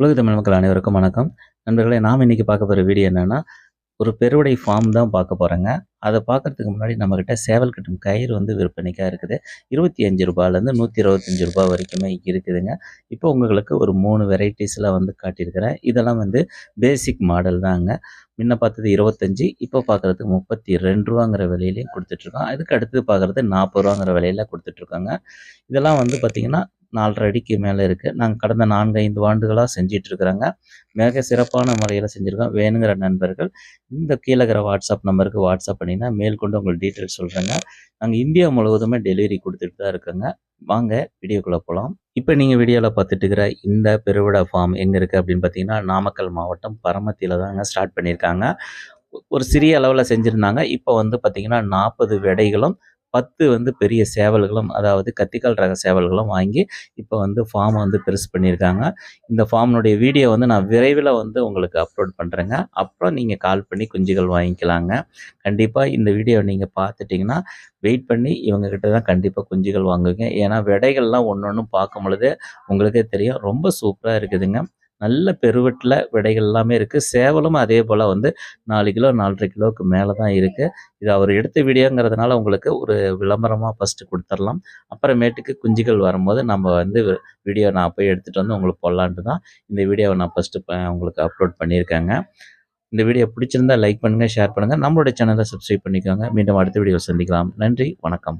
உலக தமிழ் மக்கள் அனைவருக்கும் வணக்கம். நண்பர்களே நாம் இன்றைக்கி பார்க்க போகிற வீடியோ என்னென்னா ஒரு பெருவடை ஃபார்ம் தான் பார்க்க போகிறோங்க அதை பார்க்கறதுக்கு முன்னாடி நம்மக்கிட்ட சேவல் கட்டும் கயிறு வந்து விற்பனைக்காக இருக்குது. இருபத்தி அஞ்சு ரூபாயிலேருந்து நூற்றி இருபத்தஞ்சி ரூபாய் வரைக்குமே இருக்குதுங்க. இப்போ உங்களுக்கு ஒரு மூணு வெரைட்டிஸ்லாம் வந்து காட்டியிருக்கிறேன். இதெல்லாம் வந்து பேசிக் மாடல் தாங்க. முன்ன பார்த்தது இருபத்தஞ்சி இப்போ பார்க்குறதுக்கு முப்பத்தி ரெண்டு ரூபாங்கிற விலையிலையும் கொடுத்துட்ருக்கோம் அதுக்கு அடுத்தது பார்க்குறது நாற்பது ரூபாங்கிற விலையில கொடுத்துட்ருக்காங்க இதெல்லாம் வந்து பார்த்திங்கன்னா நாலரை அடிக்கு மேலே இருக்குது நாங்கள் கடந்த நான்கு ஐந்து ஆண்டுகளாக செஞ்சிட்ருக்குறோங்க. மிக சிறப்பான முறையில் செஞ்சுருக்கோம். வேணுங்கிற நண்பர்கள் இந்த கீழே இருக்கிற வாட்ஸ்அப் நம்பருக்கு வாட்ஸ்அப் பண்ணிங்கன்னா மேல் உங்களுக்கு டீட்டெயில்ஸ் சொல்கிறேங்க நாங்கள் இந்தியா முழுவதுமே டெலிவரி கொடுத்துட்டு தான் இருக்கோங்க. வாங்க வீடியோக்குள்ளே போகலாம் இப்போ நீங்கள் வீடியோவில் பார்த்துட்டு இருக்கிற இந்த பெருவிடா ஃபார்ம் எங்கே இருக்குது அப்படின்னு பார்த்தீங்கன்னா நாமக்கல் மாவட்டம் பரமத்தியில் தாங்க ஸ்டார்ட் பண்ணியிருக்காங்க ஒரு சிறிய அளவில் செஞ்சுருந்தாங்க. இப்போ வந்து பார்த்திங்கன்னா நாற்பது விடைகளும் பத்து வந்து பெரிய சேவல்களும் அதாவது கத்திக்கால் ரக சேவல்களும் வாங்கி இப்போ வந்து ஃபார்மை வந்து பெருசு பண்ணியிருக்காங்க. இந்த ஃபார்ம்னுடைய வீடியோ வந்து நான் விரைவில் வந்து உங்களுக்கு அப்லோட் பண்ணுறேங்க அப்புறம் நீங்கள் கால் பண்ணி குஞ்சுகள் வாங்கிக்கலாங்க. கண்டிப்பாக இந்த வீடியோ நீங்கள் பார்த்துட்டிங்கன்னா வெயிட் பண்ணி இவங்கக்கிட்ட தான் கண்டிப்பாக குஞ்சுகள் வாங்குவீங்க ஏன்னா விடைகள்லாம் ஒன்று ஒன்றும் பார்க்கும் பொழுது உங்களுக்கே தெரியும். ரொம்ப சூப்பராக இருக்குதுங்க. நல்ல பெருவெட்டில் விடைகள் எல்லாமே இருக்குது சேவலும் அதே போல் வந்து நாலு கிலோ நாலரை கிலோவுக்கு மேலே தான் இருக்குது இது அவர் எடுத்த வீடியோங்கிறதுனால உங்களுக்கு ஒரு விளம்பரமாக ஃபஸ்ட்டு கொடுத்துர்லாம். அப்புறமேட்டுக்கு குஞ்சுகள் வரும்போது நம்ம வந்து வீடியோ நான் போய் எடுத்துகிட்டு வந்து உங்களுக்கு போடலான்ட்டு தான் இந்த வீடியோவை நான் ஃபஸ்ட்டு உங்களுக்கு அப்லோட் பண்ணியிருக்கேங்க. இந்த வீடியோ பிடிச்சிருந்தா லைக் பண்ணுங்கள் ஷேர் பண்ணுங்கள் நம்மளுடைய சேனலை சப்ஸ்கிரைப் பண்ணிக்கோங்க. மீண்டும் அடுத்த வீடியோ சந்திக்கலாம். நன்றி வணக்கம்.